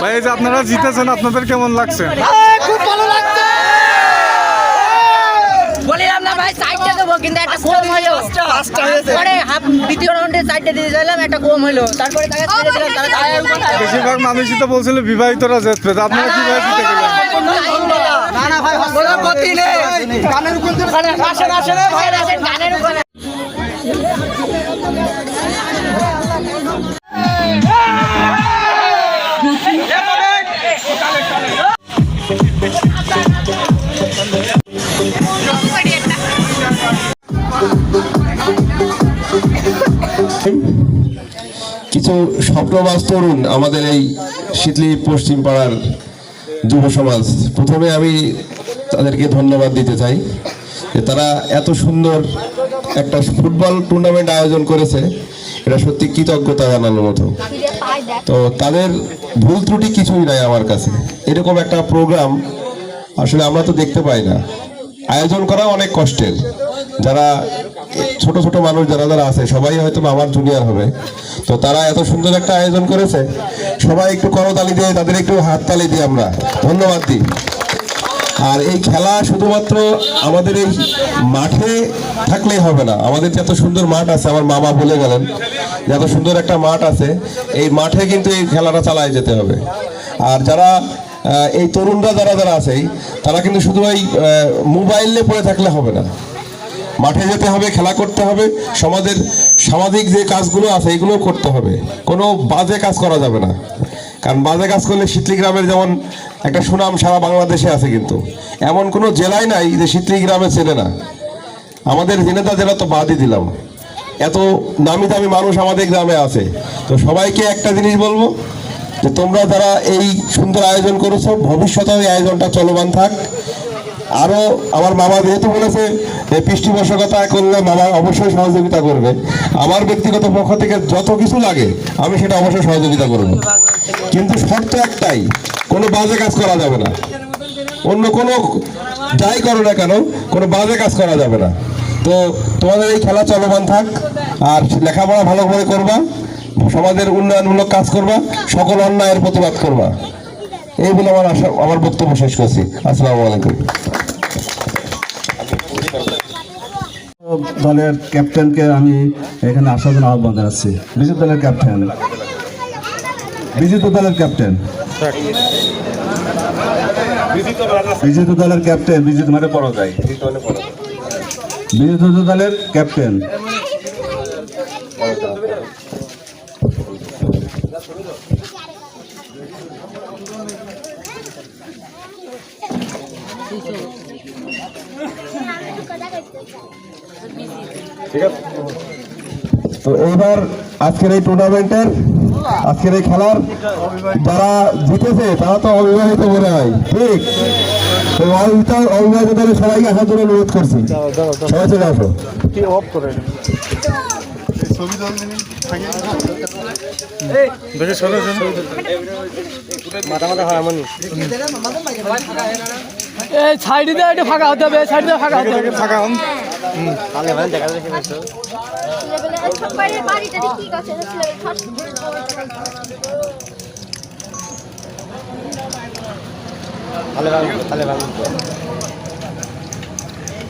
ভাই এই যে আপনারা জিতেছেন আপনাদের কেমন লাগছে খুব ভালো লাগছে বলিলাম না ভাই সাইডটা দেবো কিন্তু একটা কম হলো পরে হাফ দ্বিতীয় রাউন্ডে সাইডটা দিয়ে দিলাম একটা কম হলো তারপরে তাকে ছেড়ে দিলাম তারা তারা বেশিরভাগ মানুষই তো বলছিল বিবাহিতরা জিতবে তা আপনারা কীভাবে জিতে গেলেন না না ভাই কোনো গতি নেই গানের উপর আসেন আসেন এ ভাই গানের উপরে কিছু স্বপ্নবাজ তরুণ আমাদের এই শীতলি পশ্চিম পাড়ার যুব সমাজ। প্রথমে আমি তাদেরকে ধন্যবাদ দিতে চাই যে তারা এত সুন্দর একটা ফুটবল টুর্নামেন্ট আয়োজন করেছে। এটা সত্যি কৃতজ্ঞতা জানানোর মতো। তো তাদের ভুল ত্রুটি কিছুই নাই আমার কাছে। এরকম একটা প্রোগ্রাম আসলে আমরা তো দেখতে পাই না। আয়োজন করা অনেক কষ্টের। যারা ছোট ছোট মানুষ যারা যারা আছে, সবাই হয়তো আমার জুনিয়র হবে। তো তারা এত সুন্দর একটা আয়োজন করেছে। সবাই একটু করতালি দিয়ে, তাদের একটু হাত হাততালি দিই আমরা। ধন্যবাদ দিই আর এই খেলা শুধুমাত্র আমাদের এই মাঠে থাকলেই হবে না। আমাদের যে এত সুন্দর মাঠ আছে, আমার মামা বলে গেলেন, যে এত সুন্দর একটা মাঠ আছে, এই মাঠে কিন্তু এই খেলাটা চালায় যেতে হবে। আর যারা এই তরুণরা যারা যারা আছে, তারা কিন্তু শুধু এই মোবাইলে পড়ে থাকলে হবে না। মাঠে যেতে হবে, খেলা করতে হবে, সমাজের সামাজিক যে কাজগুলো আছে এগুলো করতে হবে। কোনো বাজে কাজ করা যাবে না। কারণ বাজে কাজ করলে শীতলি গ্রামের যেমন একটা সুনাম সারা বাংলাদেশে আছে কিন্তু। এমন কোনো জেলায় নাই যে শীতলি গ্রামে চেনে না। আমাদের জেনেতা জেলা তো বাদই দিলাম। এত নামি দামি মানুষ আমাদের গ্রামে আছে। তো সবাইকে একটা জিনিস বলব, যে তোমরা যারা এই সুন্দর আয়োজন করেছ, ভবিষ্যতেও এই আয়োজনটা চলমান থাক। আরও আমার মামা যেহেতু বলেছে যে পৃষ্ঠপোষকতা করলে মামা অবশ্যই সহযোগিতা করবে। আমার ব্যক্তিগত পক্ষ থেকে যত কিছু লাগে, আমি সেটা অবশ্যই সহযোগিতা করব। কিন্তু শর্ত একটাই, কোনো বাজে কাজ করা যাবে না। অন্য কোনো যাই করো না কেন, কোনো বাজে কাজ করা যাবে না। তো তোমাদের এই খেলা চলমান থাক, আর লেখাপড়া ভালোভাবে করবা, সমাজের উন্নয়নমূলক কাজ করবা, সকল অন্যায়ের প্রতিবাদ করবা। এই বলে আমার আশা, আমার বক্তব্য শেষ করছি। আসসালামু আলাইকুম। দলের ক্যাপ্টেনকে আমি এখানে আসার জন্য আহ্বান জানাচ্ছি। বিজেপি দলের ক্যাপ্টেন। বিজেপি দলের ক্যাপ্টেন। বিজেপি দলের ক্যাপ্টেন বিজেপি মানে পড়া যায় বিজেপি দলের ক্যাপ্টেন। তো এইবার আজকের এই টুর্নামেন্টের আজকের এই খেলার যারা জিতেছে, তারা তো অবিবাহিত মনে হয়। ঠিক? তো অবিবাহিত সবাইকে আসার জন্য অনুরোধ করছি। সবাই চলে আসো। এই সাইডে দিয়ে একটু ফাঁকা হতে হবে সাইডে ফাঁকা হতে হবে থাকা হন ছেলেবেলে বাড়িটা কি গাছ ছেলেবেলে ফার্স্ট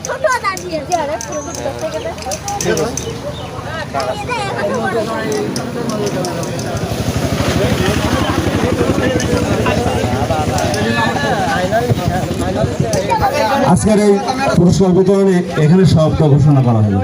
ছোট দাঁড়িয়ে আজকের এই পুরস্কার বিতরণে এখানে সমাপ্ত ঘোষণা করা হলো